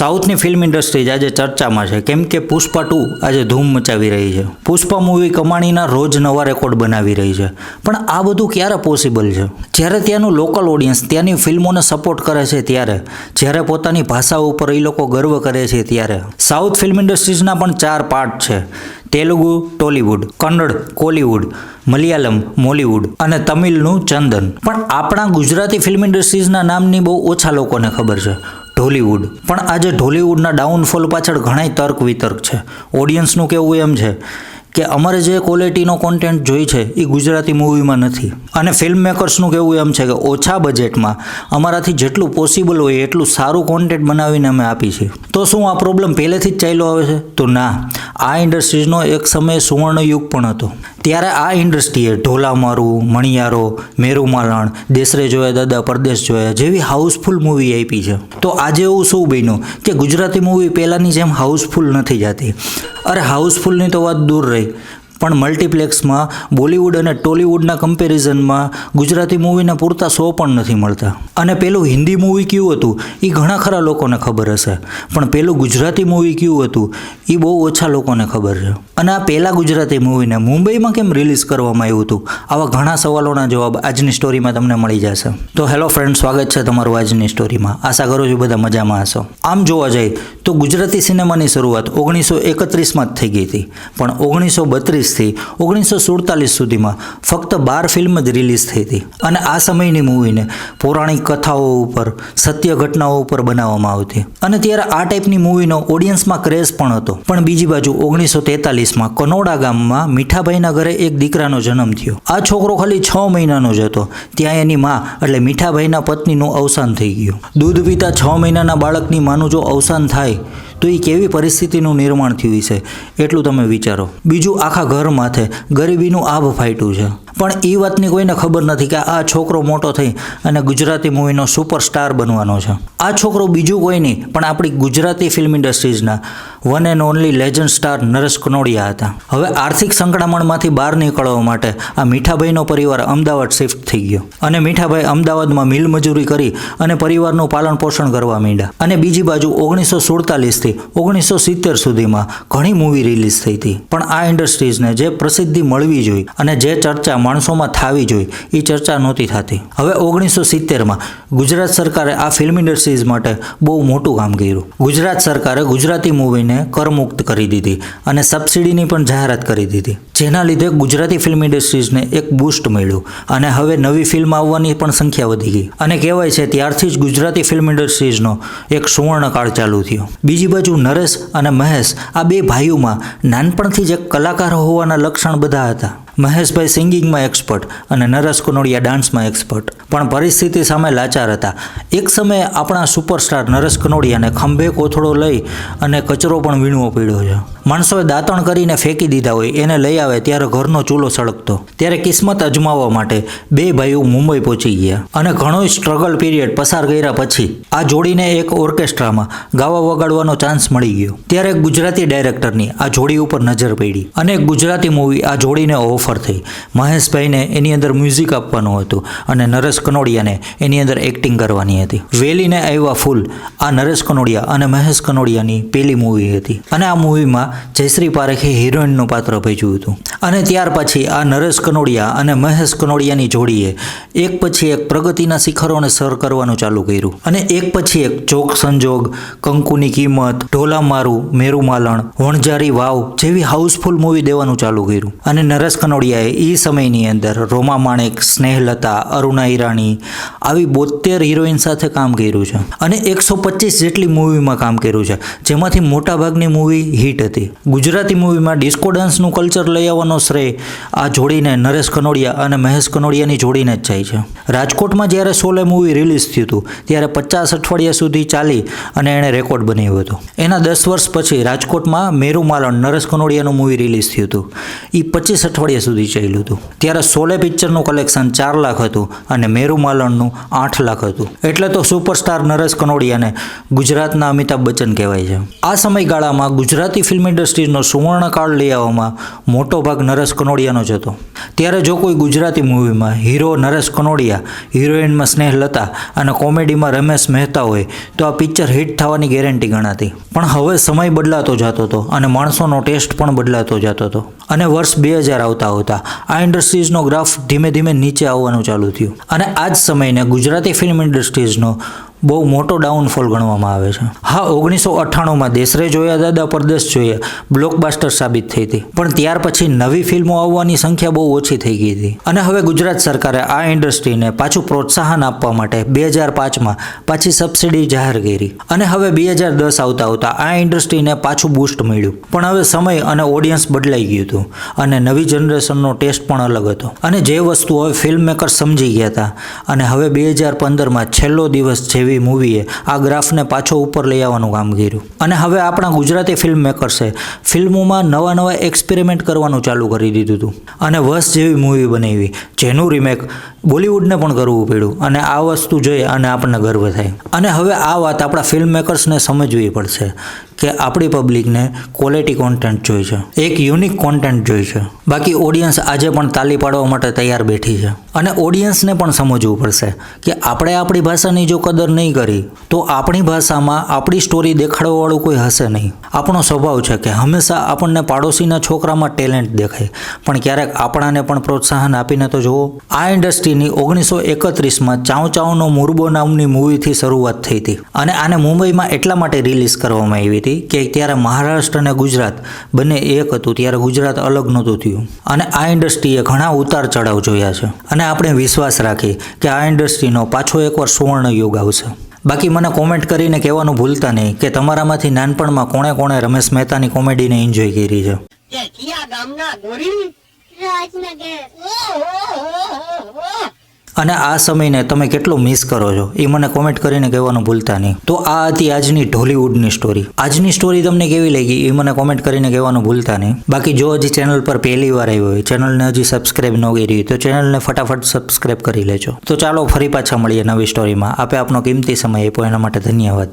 સાઉથની film industry આજે ચર્ચામાં છે. કેમ કે પુષ્પા ટુ આજે ધૂમ મચાવી રહી છે. પુષ્પા મૂવી કમાણીના રોજ નવા રેકોર્ડ બનાવી રહી છે. પણ આ બધું ક્યારે પોસિબલ છે? જ્યારે ત્યાંનું લોકલ ઓડિયન્સ ત્યાંની ફિલ્મોને સપોર્ટ કરે છે ત્યારે. જ્યારે પોતાની ભાષા ઉપર એ લોકો ગર્વ કરે છે ત્યારે. સાઉથ ફિલ્મ ઇન્ડસ્ટ્રીઝના પણ ચાર પાર્ટ છે. તેલુગુ, ટોલીવુડ, કન્નડ, કોલીવુડ, મલયાલમ, મોલીવુડ અને તમિલનું ચંદન. પણ આપણા ગુજરાતી ફિલ્મ ઇન્ડસ્ટ્રીઝના નામની બહુ ઓછા લોકોને ખબર છે. ઢોલીવુડ. પણ આજે ઢોલીવુડના ડાઉનફોલ પાછળ ઘણાય તર્ક વિતર્ક છે. ઓડિયન્સનું કહેવું એમ છે કે અમારે જે ક્વોલિટીનો કોન્ટેન્ટ જોઈ છે એ ગુજરાતી મૂવીમાં નથી. અને ફિલ્મ મેકર્સનું કહેવું એમ છે કે ઓછા બજેટમાં અમારાથી જેટલું પોસિબલ હોય એટલું સારું કોન્ટેન્ટ બનાવીને અમે આપી છીએ. તો શું આ પ્રોબ્લેમ પહેલેથી જ ચાલ્યો આવે છે? તો ના. આ ઇન્ડસ્ટ્રીઝનો એક સમયે સુવર્ણ યુગ પણ હતો. ત્યારે આ ઇન્ડસ્ટ્રીએ ઢોલા મારું મણિયારો મેરુ માલણ દેશરે જોયા દાદા પરદેશ જોયા જેવી હાઉસફુલ મૂવી આપી છે. તો આજે એવું શું બન્યું કે ગુજરાતી મૂવી પહેલાંની જેમ હાઉસફુલ નથી જતી. અરે હાઉસફુલની તો વાત દૂર રહી. like પણ મલ્ટીપ્લેક્સમાં બોલિવૂડ અને ટોલિવૂડના કમ્પેરિઝનમાં ગુજરાતી મૂવીના પૂરતા શો પણ નથી મળતા. અને પેલું હિન્દી મૂવી કયું હતું એ ઘણા ખરા લોકોને ખબર હશે. પણ પેલું ગુજરાતી મૂવી કયું હતું એ બહુ ઓછા લોકોને ખબર છે. અને આ પહેલાં ગુજરાતી મૂવીને મુંબઈમાં કેમ રિલીઝ કરવામાં આવ્યું હતું? આવા ઘણા સવાલોના જવાબ આજની સ્ટોરીમાં તમને મળી જશે. તો હેલો ફ્રેન્ડ, સ્વાગત છે તમારું આજની સ્ટોરીમાં. આશા કરું છું બધા મજામાં હશો. આમ જોવા જઈએ તો ગુજરાતી સિનેમાની શરૂઆત ઓગણીસો એકત્રીસમાં જ થઈ ગઈ હતી. પણ ઓગણીસો બત્રીસથી ઓગણીસો સુડતાલીસ સુધીમાં ફક્ત બાર ફિલ્મ જ રિલીઝ થઈ હતી. અને આ સમયની મૂવીને પૌરાણિક કથાઓ ઉપર, સત્ય ઘટનાઓ ઉપર બનાવવામાં આવતી. અને ત્યારે આ ટાઈપની મૂવીનો ઓડિયન્સમાં ક્રેઝ પણ હતો. પણ બીજી બાજુ ઓગણીસો તેતાલીસમાં કનોડા ગામમાં મીઠાભાઈના ઘરે એક દીકરાનો જન્મ થયો. આ છોકરો ખાલી છ મહિનાનો જ હતો. ત્યાં એની માં એટલે મીઠાભાઈના પત્નીનું અવસાન થઈ ગયું. દૂધ પીતા છ મહિનાના બાળકની માનું જો અવસાન થાય તો એ કેવી પરિસ્થિતિનું નિર્માણ થયું છે? એટલું તમે વિચારો. બીજું આખા ઘર માથે ગરીબીનું આભ ફાટ્યું છે. પણ એ વાતની કોઈને ખબર નથી કે આ છોકરો મોટો થઈ અને ગુજરાતી મૂવીનો સુપરસ્ટાર બનવાનો છે. આ છોકરો બીજું કોઈ નહીં, પણ આપણી Gujarati film ઇન્ડસ્ટ્રીઝના one and only legend star Naresh Kanodia હતા. હવે આર્થિક સંકળામણમાંથી બહાર નીકળવા માટે આ મીઠાભાઈનો પરિવાર અમદાવાદ શિફ્ટ થઈ ગયો. અને મીઠાભાઈ અમદાવાદમાં મિલ મજૂરી કરી અને પરિવારનું પાલન પોષણ કરવા માંડ્યા. અને બીજી બાજુ ઓગણીસો સુડતાલીસથી ઓગણીસો સિત્તેર સુધીમાં ઘણી મૂવી રિલીઝ થઈ હતી. પણ આ ઇન્ડસ્ટ્રીઝને જે પ્રસિદ્ધિ મળવી જોઈએ અને જે ચર્ચા માણસોમાં થવી જોઈએ એ ચર્ચા નહોતી થતી. હવે ઓગણીસો સિત્તેરમાં ગુજરાત સરકારે આ ફિલ્મ ઇન્ડસ્ટ્રીઝ માટે બહુ મોટું કામ કર્યું. ગુજરાત સરકારે ગુજરાતી મૂવીને કરમુક્ત કરી દીધી અને સબસિડીની પણ જાહેરાત કરી દીધી. જેના લીધે ગુજરાતી ફિલ્મ ઇન્ડસ્ટ્રીઝને એક બૂસ્ટ મળ્યું અને હવે નવી ફિલ્મ આવવાની પણ સંખ્યા વધી ગઈ. અને કહેવાય છે ત્યારથી જ ગુજરાતી ફિલ્મ ઇન્ડસ્ટ્રીઝનો એક સુવર્ણકાળ ચાલુ થયો. બીજી બાજુ નરેશ અને મહેશ આ બે ભાઈઓમાં નાનપણથી જ એક કલાકાર હોવાના લક્ષણ બધા હતા. મહેશભાઈ સિંગિંગમાં એક્સપર્ટ અને નરેશ કનોડિયા ડાન્સમાં એક્સપર્ટ. પણ પરિસ્થિતિ સામે લાચાર હતા. એક સમયે આપણા સુપરસ્ટાર નરેશ કનોડિયાને ખંભે કોથળો લઈ અને કચરો પણ વીણવો પડ્યો છે. માણસોએ દાંતણ કરીને ફેંકી દીધા હોય, એને લઈ આવે ત્યારે ઘરનો ચૂલો સળગતો. ત્યારે કિસ્મત અજમાવવા માટે બે ભાઈઓ મુંબઈ પહોંચી ગયા અને ઘણો સ્ટ્રગલ પીરિયડ પસાર કર્યા પછી આ જોડીને એક ઓર્કેસ્ટ્રામાં ગાવા વગાડવાનો ચાન્સ મળી ગયો. ત્યારે ગુજરાતી ડાયરેક્ટરની આ જોડી ઉપર નજર પડી અને ગુજરાતી મૂવી આ જોડીને ઓફર થઈ. મહેશભાઈને એની અંદર મ્યુઝિક આપવાનું હતું અને નરેશ કનોડિયાને એની અંદર એક્ટિંગ કરવાની હતી. વેલીને આવ્યા ફૂલ આ નરેશ કનોડિયા અને મહેશ કનોડિયાની પહેલી મૂવી હતી અને આ મૂવીમાં જયશ્રી પારેખે હિરોઈનનું પાત્ર ભજવ્યું હતું. અને ત્યાર પછી આ નરેશ કનોડિયા અને મહેશ કનોડિયાની જોડીએ એક પછી એક પ્રગતિના શિખરોને સર કરવાનું ચાલુ કર્યું. અને એક પછી એક ચોક સંજોગ, કંકુની કિંમત ઢોલા મારું મેરુ વણઝારી વાવ જેવી હાઉસફુલ મૂવી દેવાનું ચાલુ કર્યું. અને નરેશ કનોડિયાએ એ સમયની અંદર રોમા માણેક, સ્નેહલતા, અરુણા ઈરાણી આવી બોતેર હિરોઈન સાથે કામ કર્યું છે. અને એકસો પચીસ જેટલી મૂવીમાં કામ કર્યું છે. જેમાંથી મોટાભાગની મૂવી હિટ હતી. ગુજરાતી મૂવીમાં ડિસ્કો ડાન્સનું કલ્ચર લઈ આવવાનો શ્રેય આ જોડીને નરેશ કનોડિયા અને મહેશ કનોડિયાની જોડીને જ જાય છે. રાજકોટમાં જ્યારે સોલે મૂવી રિલીઝ થયું હતું, ત્યારે પચાસ અઠવાડિયા સુધી ચાલી અને એણે રેકોર્ડ બનાવ્યો હતો. એના દસ વર્ષ પછી રાજકોટમાં મેરુ માલણ નરેશ કનોડિયાનું મૂવી રિલીઝ થયું હતું. એ પચીસ અઠવાડિયા સુધી ચાલ્યું હતું. ત્યારે સોલે પિક્ચરનું કલેક્શન ચાર લાખ હતું અને મેરુ માલણનું આઠ લાખ હતું. એટલે તો સુપરસ્ટાર નરેશ કનોડિયાને ગુજરાતના અમિતાભ બચ્ચન કહેવાય છે. આ સમયગાળામાં ગુજરાતી ફિલ્મ ઇન્ડસ્ટ્રીઝનો સુવર્ણકાળ લઈ આવવામાં મોટો ભાગ નરેશ કનોડિયાનો જ હતો. ત્યારે જો કોઈ ગુજરાતી મૂવીમાં હીરો નરેશ કનોડિયા, હિરોઈનમાં સ્નેહલતા અને કોમેડીમાં રમેશ મહેતા હોય, તો આ પિક્ચર હિટ થવાની ગેરંટી ગણાતી. પણ હવે સમય બદલાતો જતો હતો અને માણસોનો ટેસ્ટ પણ બદલાતો જતો હતો. અને વર્ષ બે હજાર આવતા આવતા આ ઇન્ડસ્ટ્રીઝનો ગ્રાફ ધીમે ધીમે નીચે આવવાનું ચાલુ થયું. અને આ જ સમયને ગુજરાતી ફિલ્મ ઇન્ડસ્ટ્રીઝનો બહુ મોટો ડાઉનફોલ ગણવામાં આવે છે. હા, ઓગણીસો અઠ્ઠાણુંમાં દેશરે જોયા, દાદા પરદેશ જોયા બ્લોકબાસ્ટર સાબિત થઈ હતી. પણ ત્યાર પછી નવી ફિલ્મો આવવાની સંખ્યા બહુ ઓછી થઈ ગઈ હતી. અને હવે ગુજરાત સરકારે આ ઇન્ડસ્ટ્રીને પાછું પ્રોત્સાહન આપવા માટે બે હજાર પાંચમાં પાછી સબસિડી જાહેર કરી. અને હવે બે હજાર દસ આવતા આવતા આ ઇન્ડસ્ટ્રીને પાછું બૂસ્ટ મળ્યું. પણ હવે સમય અને ઓડિયન્સ બદલાઈ ગયું હતું. અને નવી જનરેશનનો ટેસ્ટ પણ અલગ હતો. અને જે વસ્તુ હવે ફિલ્મ મેકર સમજી ગયા હતા. અને હવે બે હજાર પંદરમાં છેલ્લો દિવસ જેવી મૂવીએ આ ગ્રાફને પાછો ઉપર લઈ આવવાનું કામ કર્યું. અને હવે આપણા ગુજરાતી ફિલ્મ મેકર્સે ફિલ્મોમાં નવા નવા એક્સપેરિમેન્ટ કરવાનું ચાલુ કરી દીધું હતું. અને વસ જેવી મૂવી બનાવી. જેનું રિમેક બોલિવૂડને પણ કરવું પડ્યું. અને આ વસ્તુ જોઈ અને આપણને ગર્વ થાય. અને હવે આ વાત આપણા ફિલ્મ મેકર્સને સમજવી પડશે. કે આપણી પબ્લિકને ક્વોલિટી કોન્ટેન્ટ જોઈએ છે. એક યુનિક કોન્ટેન્ટ જોઈ છે. બાકી ઓડિયન્સ આજે પણ તાલી પાડવા માટે તૈયાર બેઠી છે. અને ઓડિયન્સને પણ સમજવું પડશે કે આપણે આપણી ભાષાની જો કદર નહીં કરી, તો આપણી ભાષામાં આપણી સ્ટોરી દેખાડવાવાળું કોઈ હશે નહીં. આપણો સ્વભાવ છે કે હંમેશા આપણને પાડોશીના છોકરામાં ટેલેન્ટ દેખાય. પણ ક્યારેક આપણાને પણ પ્રોત્સાહન આપીને તો જુઓ. આ ઇન્ડસ્ટ્રીની ઓગણીસો એકત્રીસમાં ચાઉ ચાઉનો મુરબો નામની મૂવીથી શરૂઆત થઈ હતી. અને આને મુંબઈમાં એટલા માટે રિલીઝ કરવામાં આવી હતી કે ત્યારે મહારાષ્ટ્ર અને ગુજરાત બંને એક હતું ત્યારે ગુજરાત અલગ નહોતું થયું. અને આ ઇન્ડસ્ટ્રીએ ઘણા ઉતાર ચઢાવ જોયા છે. અને આપણે વિશ્વાસ રાખી કે આ ઇન્ડસ્ટ્રીનો પાછો એકવાર સુવર્ણ યુગ આવશે. બાકી મને કોમેન્ટ કરીને કહેવાનું ભૂલતા નહીં કે તમારામાંથી નાનપણમાં કોણે કોણે રમેશ મહેતાની કોમેડીને એન્જોય કરી છે. કે કિયા ગામના અને આ સમયને તમે કેટલો મિસ કરો છો? એ મને કોમેન્ટ કરીને કહેવાનું ભૂલતા નહીં. તો આ હતી આજની ઢોલીવુડની સ્ટોરી આજની સ્ટોરી તમને કેવી લાગી? એ મને કોમેન્ટ કરીને કહેવાનું ભૂલતા નહીં. બાકી જો હજી ચેનલ પર પહેલી વાર આવ્યો હોય ચેનલને હજી સબસ્ક્રાઇબ ન કરી હોય, તો ચેનલને ફટાફટ સબસ્ક્રાઇબ કરી લેજો. તો ચાલો ફરી પાછા મળીએ નવી સ્ટોરીમાં આપે આપનો કિંમતી સમય આપ્યો, એના માટે ધન્યવાદ.